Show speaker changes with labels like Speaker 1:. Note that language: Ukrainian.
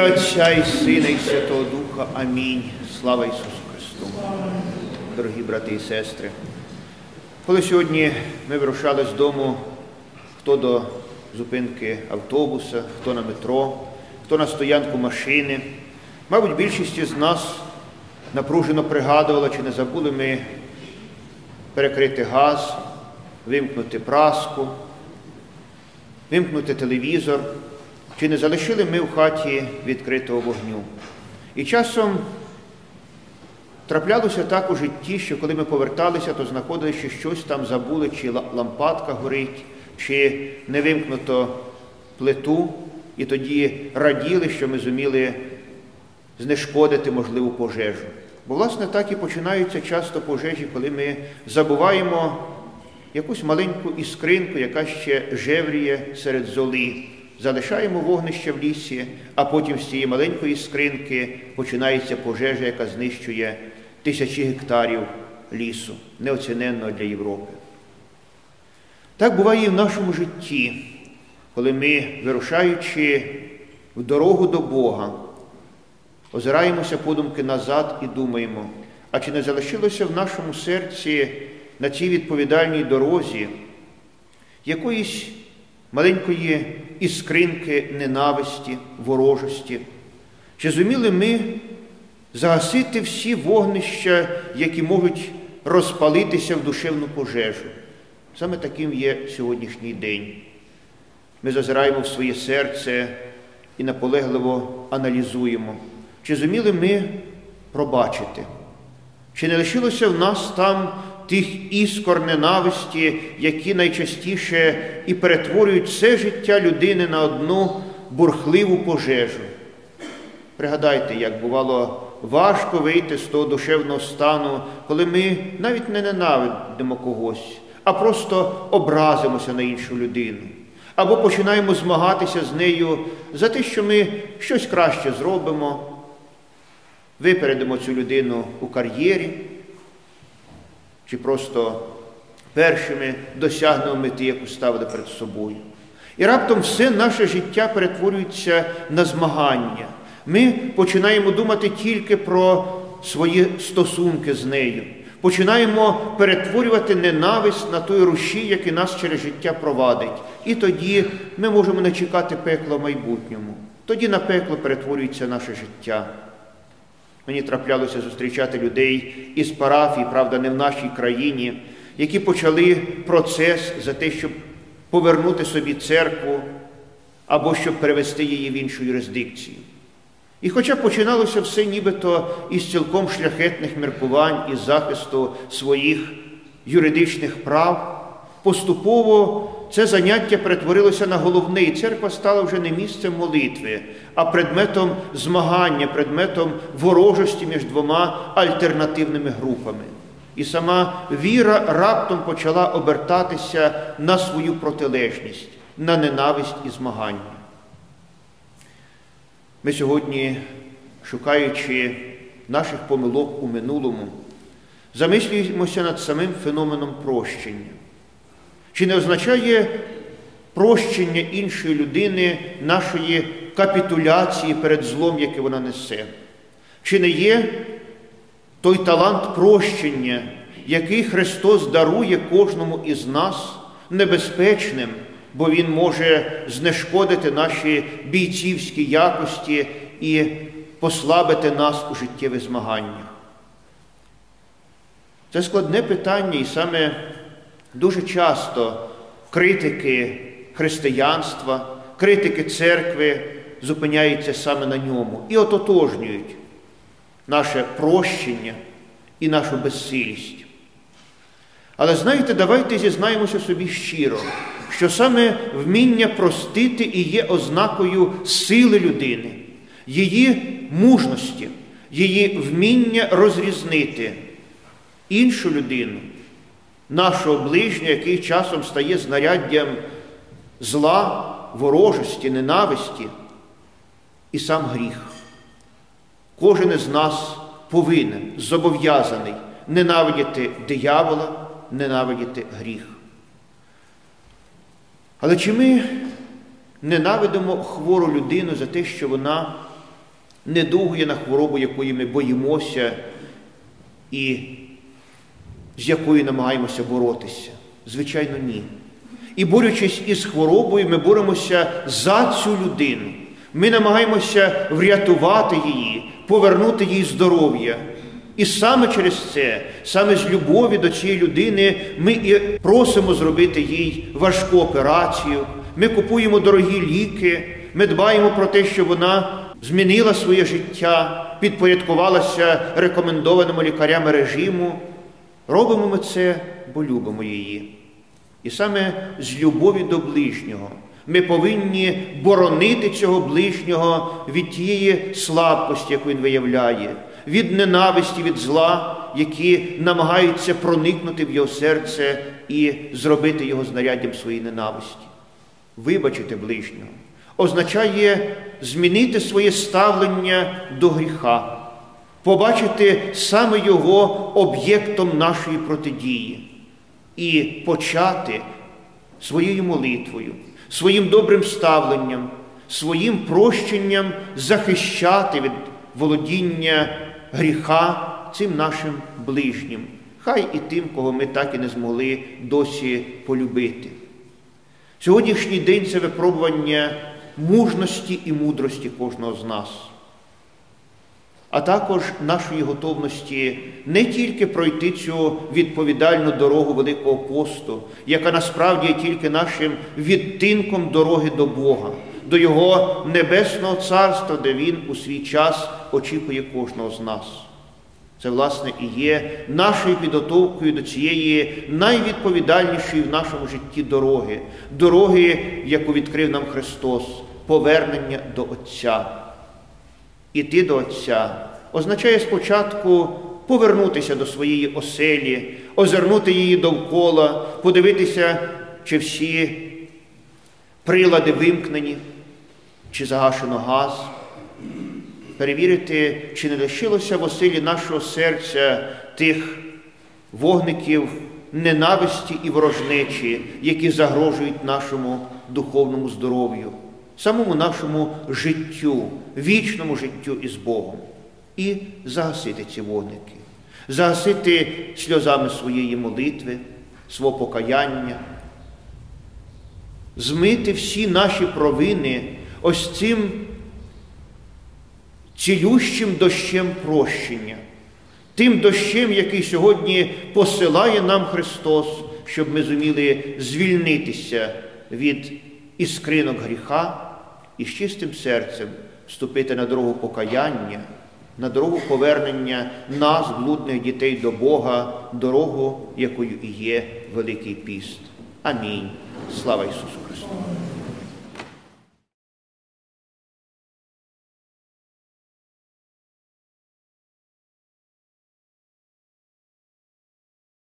Speaker 1: Ім'я Отця і Сина, і Святого Духа. Амінь. Слава Ісусу Христу. Дорогі брати і сестри. Коли сьогодні ми вирушали з дому, хто до зупинки автобуса, хто на метро, хто на стоянку машини, мабуть, більшість з нас напружено пригадувала, чи не забули ми перекрити газ, вимкнути праску, вимкнути телевізор, чи не залишили ми в хаті відкритого вогню. І часом траплялося так у житті, що коли ми поверталися, то знаходили, що щось там забули, чи лампадка горить, чи не вимкнуто плиту, і тоді раділи, що ми зуміли знешкодити можливу пожежу. Бо, власне, так і починаються часто пожежі, коли ми забуваємо якусь маленьку іскринку, яка ще жевріє серед золи. Залишаємо вогнище в лісі, а потім з цієї маленької скринки починається пожежа, яка знищує тисячі гектарів лісу, неоціненного для Європи. Так буває і в нашому житті, коли ми, вирушаючи в дорогу до Бога, озираємося подумки назад і думаємо, а чи не залишилося в нашому серці на цій відповідальній дорозі якоїсь маленької іскринки ненависті, ворожості? Чи зуміли ми загасити всі вогнища, які можуть розпалитися в душевну пожежу? Саме таким є сьогоднішній день. Ми зазираємо в своє серце і наполегливо аналізуємо, чи зуміли ми пробачити, чи не лишилося в нас там тих іскор ненависті, які найчастіше і перетворюють все життя людини на одну бурхливу пожежу. Пригадайте, як бувало важко вийти з того душевного стану, коли ми навіть не ненавидимо когось, а просто образимося на іншу людину. Або починаємо змагатися з нею за те, що ми щось краще зробимо, випередимо цю людину у кар'єрі, чи просто першими досягнемо мети, яку ставили перед собою. І раптом все наше життя перетворюється на змагання. Ми починаємо думати тільки про свої стосунки з нею. Починаємо перетворювати ненависть на той рушій, який нас через життя провадить. І тоді ми можемо не чекати пекла в майбутньому. Тоді на пекло перетворюється наше життя. Мені траплялося зустрічати людей із парафії, правда, не в нашій країні, які почали процес за те, щоб повернути собі церкву або щоб перевести її в іншу юрисдикцію. І хоча починалося все нібито із цілком шляхетних міркувань і захисту своїх юридичних прав, поступово це заняття перетворилося на головне, і церква стала вже не місцем молитви, а предметом змагання, предметом ворожості між двома альтернативними групами. І сама віра раптом почала обертатися на свою протилежність, на ненависть і змагання. Ми сьогодні, шукаючи наших помилок у минулому, замислюємося над самим феноменом прощення. Чи не означає прощення іншої людини нашої капітуляції перед злом, яке вона несе? Чи не є той талант прощення, який Христос дарує кожному із нас небезпечним, бо Він може знешкодити наші бійцівські якості і послабити нас у життєвих змаганнях? Це складне питання, і саме дуже часто критики християнства, критики церкви зупиняються саме на ньому і ототожнюють наше прощення і нашу безсилість. Але знаєте, давайте зізнаємося собі щиро, що саме вміння простити і є ознакою сили людини, її мужності, її вміння розрізнити іншу людину, нашого ближнього, який часом стає знаряддям зла, ворожості, ненависті і сам гріх. Кожен із нас повинен, зобов'язаний ненавидіти диявола, ненавидіти гріх. Але чи ми ненавидимо хвору людину за те, що вона недугу на хворобу, якої ми боїмося і з якою намагаємося боротися? Звичайно, ні. І борючись із хворобою, ми боремося за цю людину. Ми намагаємося врятувати її, повернути їй здоров'я. І саме через це, саме з любові до цієї людини, ми і просимо зробити їй важку операцію. Ми купуємо дорогі ліки, ми дбаємо про те, щоб вона змінила своє життя, підпорядкувалася рекомендованому лікарями режиму. Робимо ми це, бо любимо її. І саме з любові до ближнього ми повинні боронити цього ближнього від тієї слабкості, яку він виявляє, від ненависті, від зла, які намагаються проникнути в його серце і зробити його знаряддям своєї ненависті. Вибачити ближнього означає змінити своє ставлення до гріха, побачити саме його об'єктом нашої протидії і почати своєю молитвою, своїм добрим ставленням, своїм прощенням захищати від володіння гріха цим нашим ближнім, хай і тим, кого ми так і не змогли досі полюбити. Сьогоднішній день це випробування мужності і мудрості кожного з нас а також нашої готовності не тільки пройти цю відповідальну дорогу Великого посту, яка насправді є тільки нашим відтинком дороги до Бога, до Його небесного царства, де Він у свій час очікує кожного з нас. Це, власне, і є нашою підготовкою до цієї найвідповідальнішої в нашому житті дороги, дороги, яку відкрив нам Христос, повернення до Отця. Іти до Отця означає спочатку повернутися до своєї оселі, озирнути її довкола, подивитися, чи всі прилади вимкнені, чи загашено газ, перевірити, чи не лишилося в оселі нашого серця тих вогників ненависті і ворожнечі, які загрожують нашому духовному здоров'ю самому нашому життю, вічному життю із Богом. І загасити ці вогники, загасити сльозами своєї молитви, свого покаяння, змити всі наші провини ось цим цілющим дощем прощення, тим дощем, який сьогодні посилає нам Христос, щоб ми зуміли звільнитися від іскринок гріха і з чистим серцем вступити на дорогу покаяння, на дорогу повернення нас, блудних дітей до Бога, дорогу, якою і є Великий піст. Амінь. Слава Ісусу Христу!